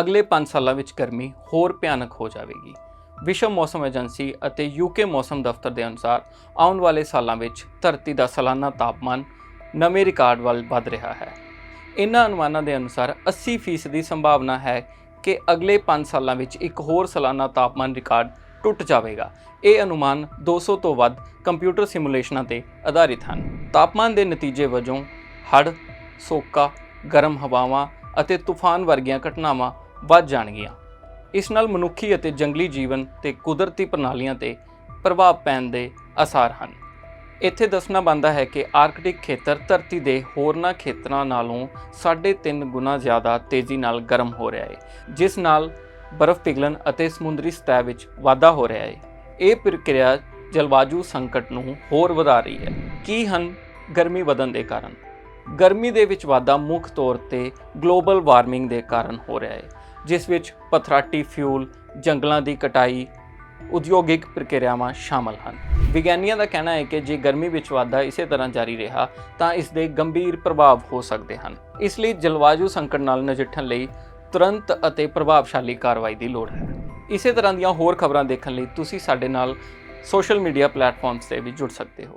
ਅਗਲੇ 5 ਸਾਲਾਂ ਵਿੱਚ ਗਰਮੀ ਹੋਰ ਭਿਆਨਕ ਹੋ ਜਾਵੇਗੀ। ਵਿਸ਼ਵ ਮੌਸਮ ਏਜੰਸੀ ਅਤੇ ਯੂਕੇ ਮੌਸਮ ਦਫ਼ਤਰ ਦੇ ਅਨੁਸਾਰ ਆਉਣ ਵਾਲੇ ਸਾਲਾਂ ਵਿੱਚ ਧਰਤੀ ਦਾ ਸਾਲਾਨਾ ਤਾਪਮਾਨ ਨਵੇਂ ਰਿਕਾਰਡ ਵੱਲ ਵੱਧ ਰਿਹਾ ਹੈ। ਇਨ੍ਹਾਂ ਅਨੁਮਾਨਾਂ ਦੇ ਅਨੁਸਾਰ 80% ਦੀ ਸੰਭਾਵਨਾ ਹੈ ਕਿ ਅਗਲੇ 5 ਸਾਲਾਂ ਵਿੱਚ ਇੱਕ ਹੋਰ ਸਾਲਾਨਾ ਤਾਪਮਾਨ ਰਿਕਾਰਡ ਟੁੱਟ ਜਾਵੇਗਾ। ਇਹ ਅਨੁਮਾਨ 200 ਤੋਂ ਵੱਧ ਕੰਪਿਊਟਰ ਸਿਮੂਲੇਸ਼ਨਾਂ ਤੇ ਆਧਾਰਿਤ ਹਨ। ਤਾਪਮਾਨ ਦੇ ਨਤੀਜੇ ਵਜੋਂ ਹੜ੍ਹ, ਸੋਕਾ, ਗਰਮ ਹਵਾਵਾਂ ਅਤੇ ਤੂਫਾਨ ਵਰਗੀਆਂ ਘਟਨਾਵਾਂ ਵੱਧ ਜਾਣਗੀਆਂ। ਇਸ ਨਾਲ ਮਨੁੱਖੀ ਅਤੇ ਜੰਗਲੀ ਜੀਵਨ ਤੇ ਕੁਦਰਤੀ ਪ੍ਰਣਾਲੀਆਂ ਤੇ ਪ੍ਰਭਾਵ ਪੈਣ ਦੇ ਅਸਾਰ ਹਨ। ਇੱਥੇ ਦੱਸਣਾ ਬੰਦਾ ਹੈ ਕਿ ਆਰਕਟਿਕ ਖੇਤਰ ਧਰਤੀ ਦੇ ਹੋਰਨਾਂ ਖੇਤਰਾਂ ਨਾਲੋਂ 3.5 ਗੁਣਾ ਜ਼ਿਆਦਾ ਤੇਜ਼ੀ ਨਾਲ ਗਰਮ ਹੋ ਰਿਹਾ ਹੈ, ਜਿਸ ਨਾਲ ਬਰਫ਼ ਪਿਘਲਣ ਅਤੇ ਸਮੁੰਦਰੀ ਸਤਹ ਵਿੱਚ ਵਾਧਾ ਹੋ ਰਿਹਾ ਹੈ। ਇਹ ਪ੍ਰਕਿਰਿਆ ਜਲਵਾਯੂ ਸੰਕਟ ਨੂੰ ਹੋਰ ਵਧਾ ਰਹੀ ਹੈ। ਕੀ ਹਨ ਗਰਮੀ ਵਧਣ ਦੇ ਕਾਰਨ? ਗਰਮੀ ਦੇ ਵਿੱਚ ਵਾਧਾ ਮੁੱਖ ਤੌਰ ਤੇ ਗਲੋਬਲ ਵਾਰਮਿੰਗ ਦੇ ਕਾਰਨ ਹੋ ਰਿਹਾ ਹੈ, ਜਿਸ ਵਿੱਚ ਪਥਰਾਟੀ ਫਿਊਲ, ਜੰਗਲਾਂ ਦੀ ਕਟਾਈ, ਉਦਯੋਗਿਕ ਪ੍ਰਕਿਰਿਆਵਾਂ ਸ਼ਾਮਲ ਹਨ। ਵਿਗਿਆਨੀਆਂ ਦਾ ਕਹਿਣਾ ਹੈ ਕਿ ਜੇ ਗਰਮੀ ਵਿੱਚ ਵਾਧਾ ਇਸੇ ਤਰ੍ਹਾਂ ਜਾਰੀ ਰਿਹਾ, ਤਾਂ ਇਸ ਦੇ ਗੰਭੀਰ ਪ੍ਰਭਾਵ ਹੋ ਸਕਦੇ ਹਨ। ਇਸ ਲਈ ਜਲਵਾਯੂ ਸੰਕਟ ਨਾਲ ਨਜਿੱਠਣ ਲਈ ਤੁਰੰਤ ਅਤੇ ਪ੍ਰਭਾਵਸ਼ਾਲੀ ਕਾਰਵਾਈ ਦੀ ਲੋੜ ਹੈ। ਇਸੇ ਤਰ੍ਹਾਂ ਦੀਆਂ ਹੋਰ ਖਬਰਾਂ ਦੇਖਣ ਲਈ ਤੁਸੀਂ ਸਾਡੇ ਨਾਲ ਸੋਸ਼ਲ ਮੀਡੀਆ ਪਲੇਟਫਾਰਮਸ ਤੇ ਵੀ ਜੁੜ ਸਕਦੇ ਹੋ।